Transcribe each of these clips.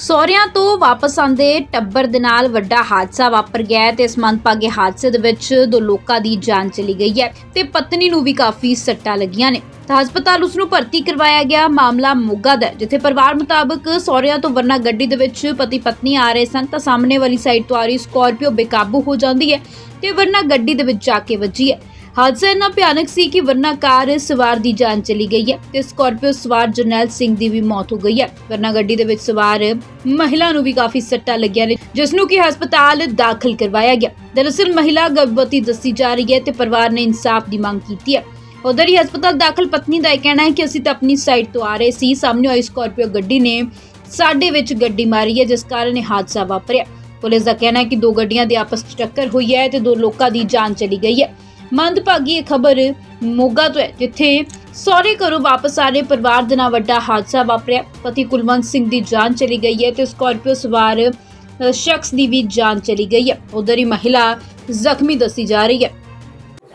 ਸਹੁਰਿਆਂ ਤੋਂ ਵਾਪਸ ਆਂਦੇ ਟੱਬਰ ਦੇ ਨਾਲ ਵੱਡਾ ਹਾਦਸਾ ਵਾਪਰ ਗਿਆ ਹੈ ਤੇ ਇਸ ਮੰਦਭਾਗੇ ਹਾਦਸੇ ਦੇ ਵਿੱਚ ਦੋ ਲੋਕਾਂ ਦੀ ਜਾਨ ਚਲੀ ਗਈ ਹੈ ਤੇ ਪਤਨੀ ਨੂੰ ਵੀ ਕਾਫੀ ਸੱਟਾਂ ਲੱਗੀਆਂ ਨੇ। ਤਾਂ ਹਸਪਤਾਲ ਉਸ ਨੂੰ ਭਰਤੀ ਕਰਵਾਇਆ ਗਿਆ। ਮਾਮਲਾ ਮੋਗਾ ਦਾ ਜਿੱਥੇ ਪਰਿਵਾਰ ਮੁਤਾਬਕ ਸਹੁਰਿਆਂ ਤੋਂ ਵਰਨਾ ਗੱਡੀ ਦੇ ਵਿੱਚ ਪਤੀ ਪਤਨੀ ਆ ਰਹੇ ਸਨ, ਤਾਂ ਸਾਹਮਣੇ ਵਾਲੀ ਸਾਈਡ ਤੋਂ ਆ ਰਹੀ ਸਕਾਰਪੀਓ ਬੇਕਾਬੂ ਹੋ ਜਾਂਦੀ ਹੈ ਤੇ ਵਰਨਾ ਗੱਡੀ ਦੇ ਵਿੱਚ ਜਾ ਕੇ ਵੱਜੀ ਹੈ। ਹਾਦਸਾ ਇੰਨਾ ਭਿਆਨਕ ਸੀ ਕਿ ਵਰਨਾ ਕਾਰ ਸਵਾਰ ਦੀ ਜਾਨ ਚਲੀ ਗਈ ਹੈ ਤੇ ਸਕਾਰਪੀਓ ਸਵਾਰ ਜਰਨੈਲ ਸਿੰਘ ਦੀ ਵੀ ਮੌਤ ਹੋ ਗਈ ਹੈ। ਵਰਨਾ ਗੱਡੀ ਦੇ ਵਿੱਚ ਸਵਾਰ ਮਹਿਲਾ ਨੂੰ ਵੀ ਕਾਫੀ ਸੱਟਾਂ ਲੱਗੀਆਂ ਨੇ, ਜਿਸ ਨੂੰ ਕਿ ਹਸਪਤਾਲ ਦਾਖਲ ਕਰਵਾਇਆ ਗਿਆ। ਦਰਅਸਲ ਮਹਿਲਾ ਗਰਭਵਤੀ ਦੱਸੀ ਜਾ ਰਹੀ ਹੈ ਤੇ ਪਰਿਵਾਰ ਨੇ ਇਨਸਾਫ ਦੀ ਮੰਗ ਕੀਤੀ ਹੈ। ਉਧਰ ਹੀ ਹਸਪਤਾਲ ਦਾਖਲ ਪਤਨੀ ਦਾ ਇਹ ਕਹਿਣਾ ਹੈ ਕਿ ਅਸੀਂ ਤਾਂ ਆਪਣੀ ਸਾਈਡ ਤੋਂ ਆ ਰਹੇ ਸੀ, ਸਾਹਮਣੇ ਆਈ ਸਕਾਰਪੀਓ ਗੱਡੀ ਨੇ ਸਾਡੇ ਵਿੱਚ ਗੱਡੀ ਮਾਰੀ ਹੈ, ਜਿਸ ਕਾਰਨ ਇਹ ਹਾਦਸਾ ਵਾਪਰਿਆ। ਪੁਲਿਸ ਦਾ ਕਹਿਣਾ ਹੈ ਕਿ ਦੋ ਗੱਡੀਆਂ ਦੀ ਆਪਸ ਵਿੱਚ ਟੱਕਰ ਹੋਈ ਹੈ ਤੇ ਦੋ ਲੋਕਾਂ ਦੀ ਜਾਨ ਚਲੀ ਗਈ ਹੈ। ਮੰਦਭਾਗੀ ਇਹ ਖਬਰ ਮੋਗਾ ਤੋਂ ਹੈ ਜਿੱਥੇ ਸਹੁਰੇ ਘਰੋਂ ਵਾਪਸ ਆ ਰਹੇ ਪਰਿਵਾਰ ਦੇ ਨਾਲ ਵੱਡਾ ਹਾਦਸਾ ਵਾਪਰਿਆ। ਪਤੀ ਕੁਲਵੰਤ ਸਿੰਘ ਦੀ ਜਾਨ ਚਲੀ ਗਈ ਹੈ ਤੇ ਸਕਾਰਪੀਓ ਸਵਾਰ ਅ, ਸ਼ਖਸ ਦੀ ਵੀ ਜਾਨ ਚਲੀ ਗਈ ਹੈ। ਉਧਰ ਹੀ ਮਹਿਲਾ ਜ਼ਖਮੀ ਦੱਸੀ ਜਾ ਰਹੀ ਹੈ।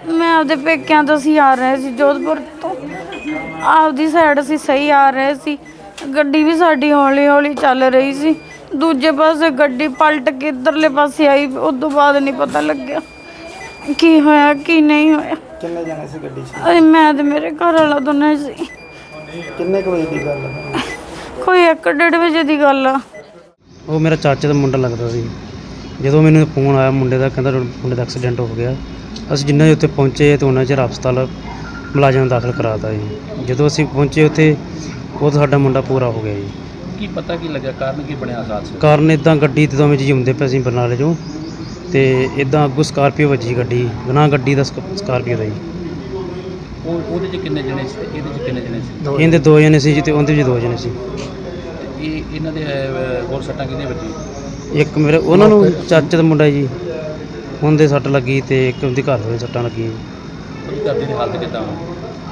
ਮੈਂ ਆਪਦੇ ਪੇਕਿਆਂ ਤੋਂ ਅਸੀਂ ਆ ਰਹੇ ਸੀ ਜੋਧਪੁਰ ਤੋਂ। ਆਪਦੀ ਸਾਈਡ ਅਸੀਂ ਸਹੀ ਆ ਰਹੇ ਸੀ। ਗੱਡੀ ਵੀ ਸਾਡੀ ਹੌਲੀ ਹੌਲੀ ਚੱਲ ਰਹੀ ਸੀ। ਦੂਜੇ ਪਾਸੇ ਗੱਡੀ ਪਲਟ ਕੇ ਇੱਧਰਲੇ ਪਾਸੇ ਆਈ ਉਸ ਤੋਂ ਬਾਅਦ ਨਹੀਂ ਪਤਾ ਲੱਗਿਆ। ਕੀ ਹੋਇਆ ਕੀ ਨਹੀਂ ਹੋਇਆ? ਕਿੰਨੇ ਜਣੇ ਸੀ ਗੱਡੀ 'ਚ? ਅਰੇ ਮੈਂ ਤੇ ਮੇਰੇ ਘਰ ਵਾਲਾ ਦੋਨੇ ਸੀ। ਕਿੰਨੇ ਕੁ ਵਜੇ ਦੀ ਗੱਲ ਹੈ ਕੋਈ ਇੱਕ ਡੇਢ ਵਜੇ ਦੀ ਗੱਲ ਆ। ਉਹ ਮੇਰਾ ਚਾਚੇ ਦਾ ਮੁੰਡਾ ਲੱਗਦਾ ਸੀ। ਜਦੋਂ ਮੈਨੂੰ ਫੋਨ ਆਇਆ ਮੁੰਡੇ ਦਾ ਕਹਿੰਦਾ ਮੁੰਡੇ ਦਾ ਐਕਸੀਡੈਂਟ ਹੋ ਗਿਆ। ਅਸੀਂ ਜਿੰਨਾ ਉੱਥੇ ਪਹੁੰਚੇ ਤੇ ਉਹਨਾਂ ਚਿਰ ਹਸਪਤਾਲ ਮੁਲਾਜ਼ਮ ਦਾਖਲ ਕਰਾਤਾ ਜੀ। ਜਦੋਂ ਅਸੀਂ ਪਹੁੰਚੇ ਉੱਥੇ ਉਹ ਸਾਡਾ ਮੁੰਡਾ ਪੂਰਾ ਹੋ ਗਿਆ ਜੀ। ਕੀ ਪਤਾ ਕੀ ਲੱਗਿਆ? ਕਾਰਨ ਕੀ ਬਣਿਆ ਹਾਦਸੇ ਕਾਰਨ ਇਦਾਂ ਗੱਡੀ ਤੇ ਦੋਵੇਂ ਜੀ ਹੁੰਦੇ ਪਏ ਸੀ ਬਰਨਾਲੇ ਚੋਂ। ਤੇ ਇਦਾਂ ਅੱਗੋਂ ਸਕਾਰਪੀਓ ਵੱਜੀ ਗੱਡੀ ਬਿਨਾਂ ਗੱਡੀ ਦਾ ਸਕ- ਸਕਾਰਪੀਓ ਦਾ ਜੀ। ਉਹ ਉਹਦੇ ਚ ਕਿੰਨੇ ਜਣੇ ਸੀ? ਤੇ ਇਹਦੇ ਚ ਕਿੰਨੇ ਜਣੇ ਸੀ? ਇਹਦੇ ਦੋ ਜਣੇ ਸੀ ਜੀ ਤੇ ਉਹਦੇ ਵਿੱਚ ਦੋ ਜਣੇ ਸੀ। ਤੇ ਇਹ ਇਹਨਾਂ ਦੇ ਅਹ, ਹੋਰ ਸੱਟਾਂ ਕਿੰਨੇ ਵੱਜੀ ਇੱਕ ਮੇਰੇ ਉਹਨਾਂ ਨੂੰ ਚਾਚੇ ਦਾ ਮੁੰਡਾ ਜੀ ਉਹਦੇ ਸੱਟ ਲੱਗੀ ਤੇ ਇੱਕ ਉਹਦੀ ਘਰ ਦੇ ਸੱਟਾਂ ਲੱਗੀਆਂ। ਉਹਦੀ ਦੀ ਹਾਲਤ ਕਿਦਾਂ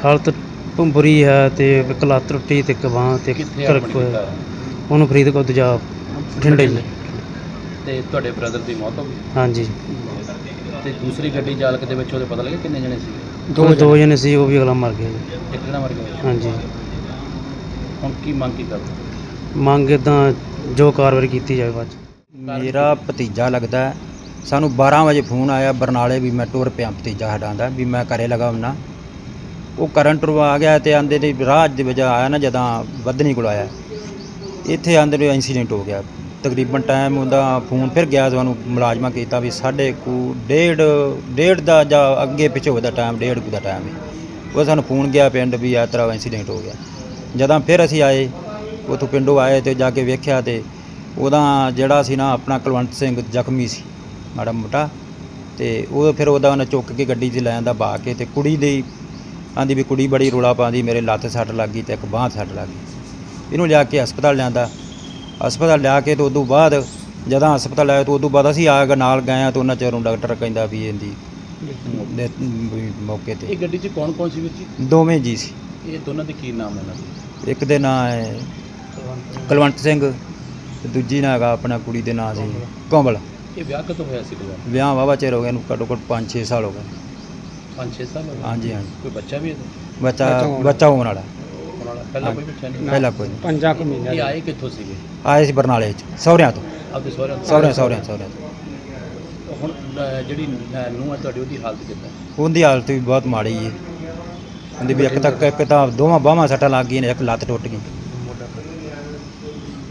ਹਾਲਤ ਬੁਰੀ ਹੈ ਤੇ ਇੱਕ ਲੱਤ ਟੁੱਟੀ ਤੇ ਇੱਕ ਬਾਂਹ ਤੇ ਕਿੱਥੇ ਐਡਮਿਟ ਕੀਤਾ ਉਹਨੂੰ ਫਰੀਦਕੋਟ ਜਾ ਬਠਿੰਡੇ ਜੀ। ਤੇ ਤੁਹਾਡੇ ਬ੍ਰਦਰ ਦੀ ਮੌਤ ਹੋ ਗਈ? ਹਾਂਜੀ। ਤੇ ਦੂਸਰੀ ਗੱਡੀ ਚਾਲਕ ਦੇ ਵਿੱਚ ਉਹਦੇ ਪਤਾ ਲੱਗਿਆ ਕਿੰਨੇ ਜਣੇ ਸੀ? ਦੋ ਦੋ ਜਣੇ ਸੀ ਉਹ ਵੀ ਅਗਲਾ ਮਰ ਗਿਆ ਜੀ। ਇੱਕ ਜਣਾ ਮਰ ਗਿਆ। ਹਾਂਜੀ। ਹੁਣ ਕੀ ਮੰਗ ਕੀ ਕਰਦੇ ਮੰਗ ਇਦਾਂ ਜੋ ਕਾਰਵਾਈ ਕੀਤੀ ਜਾਵੇ ਬਾਅਦ 'ਚ। ਮੇਰਾ ਭਤੀਜਾ ਲੱਗਦਾ ਹੈ। ਸਾਨੂੰ 12 ਵਜੇ ਫੋਨ ਆਇਆ ਬਰਨਾਲੇ ਵੀ ਮੈਂ ਟੁਰ ਪਿਆ ਭਤੀਜਾ ਸਾਡਾ ਦਾ ਵੀ ਮੈਂ ਘਰੇ ਲਗਾ ਹੁੰਨਾ ਉਹ ਕਰਨ ਟੁਰ ਆ ਗਿਆ ਤੇ ਆਂਦੇ ਦੇ ਰਾਹ ਦੇ ਵਿੱਚ ਆਇਆ ਨਾ ਜਦਾਂ ਵਧਨੀ ਕੋਲ ਆਇਆ। ਇੱਥੇ ਆਂਦੇ ਨੂੰ ਇਨਸੀਡੈਂਟ ਹੋ ਗਿਆ। ਤਕਰੀਬਨ ਟਾਈਮ ਉਹਦਾ ਫੋਨ ਫਿਰ ਗਿਆ ਸਾਨੂੰ ਮੁਲਾਜ਼ਮਾਂ ਕੀਤਾ ਵੀ ਸਾਢੇ ਕੁ ਡੇਢ ਡੇਢ ਦਾ ਜਾਂ ਅੱਗੇ ਪਿੱਛੇ ਹੋਦਾ ਟਾਈਮ ਡੇਢ ਕੁ ਦਾ ਟਾਈਮ ਹੈ। ਉਹ ਸਾਨੂੰ ਫੋਨ ਗਿਆ ਪਿੰਡ ਵੀ ਇਸ ਤਰ੍ਹਾਂ ਇਨਸੀਡੈਂਟ ਹੋ ਗਿਆ। ਜਦੋਂ ਫਿਰ ਅਸੀਂ ਆਏ, ਉੱਥੋਂ ਪਿੰਡੋਂ ਆਏ ਤੇ ਜਾ ਕੇ ਵੇਖਿਆ ਤੇ ਉਹਦਾ ਜਿਹੜਾ ਸੀ ਨਾ ਆਪਣਾ ਕੁਲਵੰਤ ਸਿੰਘ ਜ਼ਖਮੀ ਸੀ, ਮਾੜਾ ਮੋਟਾ। ਤੇ ਉਹ ਫਿਰ ਉਹਦਾ ਉਹਨੇ ਚੁੱਕ ਕੇ ਗੱਡੀ 'ਚ ਲੈ ਆਂਦਾ ਬਾ ਕੇ ਤੇ ਕੁੜੀ ਦੀ ਆਂਦੀ ਵੀ ਕੁੜੀ ਬੜੀ ਰੋਲਾ ਪਾਉਂਦੀ, ਮੇਰੇ ਲੱਤ ਸੱਟ ਲੱਗ ਗਈ ਤੇ ਇੱਕ ਬਾਂਹ ਸੱਟ ਲੱਗ ਗਈ। ਇਹਨੂੰ ਲਿਆ ਕੇ ਹਸਪਤਾਲ ਲਿਆਂਦਾ। ਹਸਪਤਾਲ ਲਿਆ ਕੇ ਤੇ ਉਦੋਂ ਬਾਅਦ ਜਦੋਂ ਹਸਪਤਾਲ ਆਇਆ ਤਾਂ ਉਦੋਂ ਬਾਅਦ ਅਸੀਂ ਆ ਕੇ ਨਾਲ ਗਏ ਆ ਤਾਂ ਉਹਨਾਂ ਚਿਰ ਨੂੰ ਡਾਕਟਰ ਕਹਿੰਦਾ ਵੀ ਇਹਦੀ ਵੀ ਮੌਕੇ ਤੇ। ਇਹ ਗੱਡੀ 'ਚ ਕੌਣ ਕੌਣ ਸੀ ਵਿੱਚ ਦੋਵੇਂ ਜੀ ਸੀ। ਇਹ ਦੋਨਾਂ ਦੇ ਕੀ ਨਾਮ ਨੇ? ਦੇ ਇੱਕ ਦੇ ਨਾਂ ਹੈ ਕੁਲਵੰਤ ਸਿੰਘ ਤੇ ਦੂਜੀ ਨਾਂ ਹੈਗਾ ਆਪਣਾ ਕੁੜੀ ਦੇ ਨਾਂ ਸੀ ਕੋਮਲ। ਇਹ ਵਿਆਹ ਕਦੋਂ ਹੋਇਆ ਸੀ ਕੋਈ ਵਿਆਹ ਵਾਵਾ ਚਿਰ ਹੋ ਗਿਆ ਇਹਨੂੰ ਘੱਟੋ ਘੱਟ 5-6 ਸਾਲ ਹੋ ਗਏ। 5-6 ਸਾਲ ਹੋ ਗਏ। ਹਾਂਜੀ ਹਾਂਜੀ। ਕੋਈ ਬੱਚਾ ਵੀ ਹੈ? ਬੱਚਾ ਬੱਚਾ ਹੋਣ ਵਾਲਾ। ਪਹਿਲਾਂ ਕੋਈ ਬੱਚਾ ਨਹੀਂ। ਪਹਿਲਾਂ ਕੋਈ ਨਹੀਂ। ਪੰਜਾਂ ਕੁ ਮਹੀਨੇ ਇਹ ਆਏ ਕਿੱਥੋਂ ਸੀਗੇ? ਆਏ ਸੀ ਬਰਨਾਲੇ ਚ ਸਹੁਰਿਆਂ ਤੋਂ। ਆਪਦੇ ਸਹੁਰਿਆਂ ਤੋਂ? ਸਹੁਰਿਆਂ ਸਹੁਰਿਆਂ ਸਹੁਰਿਆਂ ਤੋਂ। ਹੁਣ ਜਿਹੜੀ ਨੂੰ ਹੈ ਤੁਹਾਡੀ ਉਹਦੀ ਹਾਲਤ ਕਿੱਦਾਂ? ਉਹਦੀ ਹਾਲਤ ਵੀ ਬਹੁਤ ਮਾੜੀ ਹੈ ਉਹਦੀ ਵੀ ਇੱਕ ਤੱਕ ਇੱਕ ਤਾਂ ਦੋਵਾਂ ਬਾਹਾਂ ਸੱਟਾਂ ਲੱਗ ਗਈਆਂ ਨੇ ਇੱਕ ਲੱਤ ਟੁੱਟ ਗਈ।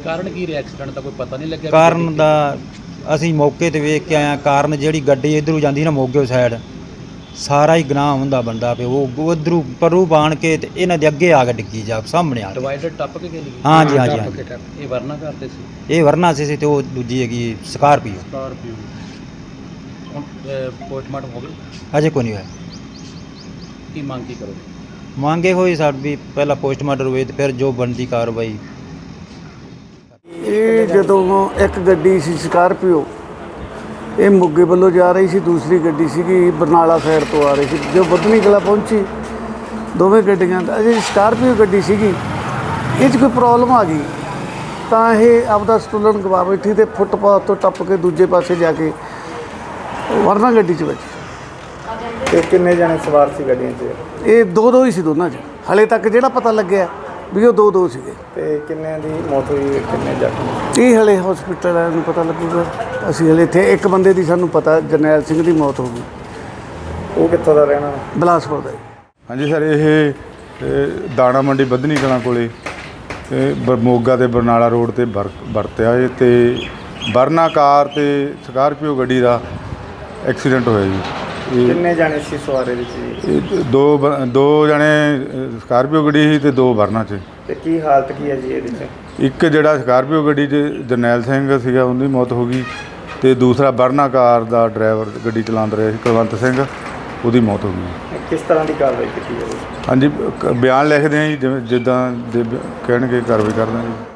ਕਾਰਨ ਕੀ ਰਿਹਾ ਐਕਸੀਡੈਂਟ ਦਾ? ਕੋਈ ਪਤਾ ਨਹੀਂ ਲੱਗਿਆ ਵੀ ਕਾਰਨ ਦਾ ਅਸੀਂ ਮੌਕੇ ਤੇ ਵੇਖ ਕੇ ਆਇਆ ਕਾਰਨ ਜਿਹੜੀ ਗੱਡੀ ਇਧਰੋਂ ਜਾਂਦੀ ਨਾ ਮੋਗੇ ਸਾਈਡ ਸਾਰਾ ਹੀ ਗੁਨਾਹ ਹੁੰਦਾ ਬੰਦਾ ਪਿਆ ਉਹ ਉਧਰੋਂ ਪਰੂ ਬਾਣ ਕੇ ਤੇ ਇਹਨਾਂ ਦੇ ਅੱਗੇ ਆ ਕੇ ਡਿੱਗੀ ਜਾ ਸਾਹਮਣੇ ਆ ਕੇ। ਡਿਵਾਈਡਰ ਟੱਪ ਕੇ ਗਈ ਹਾਂਜੀ ਹਾਂਜੀ ਹਾਂਜੀ। ਇਹ ਵਰਨਾ ਕਰਦੇ ਸੀ? ਇਹ ਵਰਨਾ ਸੀ ਸੀ ਤੇ ਉਹ ਦੂਜੀ ਹੈਗੀ ਸਕਾਰਪੀਓ। ਸਕਾਰਪੀਓ। ਹੁਣ ਪੋਸਟਮਾਰਟਮ ਹੋ ਗਿਆ ਅਜੇ ਕੋਈ ਨਹੀਂ ਹੋਇਆ। ਕੀ ਮੰਗ ਕੀ ਕਰੋਗੇ? ਮੰਗੇ ਹੋਈ ਸਾਡੀ ਪਹਿਲਾਂ ਪੋਸਟਮਾਰਟਮ ਹੋਵੇ ਤੇ ਫਿਰ ਜੋ ਬਣਦੀ ਕਾਰਵਾਈ। ਇਹ ਜਦੋਂ ਇੱਕ ਗੱਡੀ ਸੀ ਸਕਾਰਪੀਓ ਇਹ ਮੋਗੇ ਵੱਲੋਂ ਜਾ ਰਹੀ ਸੀ ਦੂਸਰੀ ਗੱਡੀ ਸੀਗੀ ਬਰਨਾਲਾ ਸਾਈਡ ਤੋਂ ਆ ਰਹੀ ਸੀ। ਜੋ ਬਦਨੀ ਕਲਾ ਪਹੁੰਚੀ ਦੋਵੇਂ ਗੱਡੀਆਂ ਦਾ ਅਜੇ ਸਕਾਰਪੀਓ ਗੱਡੀ ਸੀਗੀ ਇਹ 'ਚ ਕੋਈ ਪ੍ਰੋਬਲਮ ਆ ਗਈ। ਤਾਂ ਇਹ ਆਪਦਾ ਸਟੂਲਨ ਗਵਾ ਬੈਠੀ ਤੇ ਫੁੱਟਪਾਥ ਤੋਂ ਟੱਪ ਕੇ ਦੂਜੇ ਪਾਸੇ ਜਾ ਕੇ ਵਰਨਾ ਗੱਡੀ 'ਚ ਵੱਜੀ। ਤੇ ਕਿੰਨੇ ਜਣੇ ਸਵਾਰ ਸੀ ਗੱਡੀਆਂ 'ਚ? ਇਹ ਦੋ ਦੋ ਹੀ ਸੀ ਦੋਨਾਂ 'ਚ। ਹਲੇ ਤੱਕ ਜਿਹੜਾ ਪਤਾ ਲੱਗਿਆ ਵੀ ਉਹ ਦੋ ਦੋ ਸੀਗੇ। ਤੇ ਕਿੰਨਿਆਂ ਦੀ ਮੌਤ ਹੋਈ ਕਿੰਨੇ ਜ਼ਖਮੀ ਇਹ ਹਲੇ ਹਸਪੀਟਲ ਵਾਲਿਆਂ ਨੂੰ ਪਤਾ ਲੱਗੂਗਾ। ਅਸੀਂ ਹਲੇ ਇੱਥੇ ਇੱਕ ਬੰਦੇ ਦੀ ਸਾਨੂੰ ਪਤਾ ਜਰਨੈਲ ਸਿੰਘ ਦੀ ਮੌਤ ਹੋ ਗਈ। ਉਹ ਕਿੱਥੋਂ ਦਾ ਰਹਿਣਾ? ਬਲਾਸਪੁਰ ਦਾ ਜੀ। ਹਾਂਜੀ ਸਰ ਇਹ ਇਹ ਦਾਣਾ ਮੰਡੀ ਬੱਧਨੀ ਕਲਾਂ ਕੋਲੇ ਇਹ ਬ- ਮੋਗਾ ਤੇ ਬਰਨਾਲਾ ਰੋਡ ਤੇ ਵਰ- ਵਰਤਿਆ ਇਹ ਤੇ ਵਰਨਾ ਕਾਰ ਤੇ ਸਕਾਰਪੀਓ ਗੱਡੀ ਦਾ ਐਕਸੀਡੈਂਟ ਹੋਇਆ ਜੀ। ਕਿੰਨੇ ਜਾਣੇ ਸੀ ਸਵਾਰੇ ਵਿੱਚ ਜੀ? ਇਹ ਦੋ ਬ- ਦੋ ਜਣੇ ਸਕਾਰਪੀਓ ਗੱਡੀ ਸੀ ਤੇ ਦੋ ਵਰਨਾ 'ਚ। ਤੇ ਕੀ ਹਾਲਤ ਕੀ ਹੈ ਜੀ ਇਹਦੇ ਚ? ਇੱਕ ਜਿਹੜਾ ਸਕਾਰਪੀਓ ਗੱਡੀ 'ਚ ਜਰਨੈਲ ਸਿੰਘ ਸੀਗਾ ਉਹਦੀ ਮੌਤ ਹੋ ਗਈ ਤੇ ਦੂਸਰਾ ਵਰਨਾ ਕਾਰ ਦਾ ਡਰਾਈਵਰ ਗੱਡੀ ਚਲਾਉਂਦਾ ਰਿਹਾ ਸੀ ਕੁਲਵੰਤ ਸਿੰਘ ਉਹਦੀ ਮੌਤ ਹੋ ਗਈ। ਕਿਸ ਤਰ੍ਹਾਂ ਦੀ ਕਾਰਵਾਈ ਕੀਤੀ ਜਾਵੇ? ਹਾਂਜੀ ਕ- ਬਿਆਨ ਲਿਖਦੇ ਹਾਂ ਜੀ ਜਿਵੇਂ ਜਿੱਦਾਂ ਦੇ ਬ- ਕਹਿਣਗੇ ਕਾਰਵਾਈ ਕਰਦੇ ਹਾਂ ਜੀ।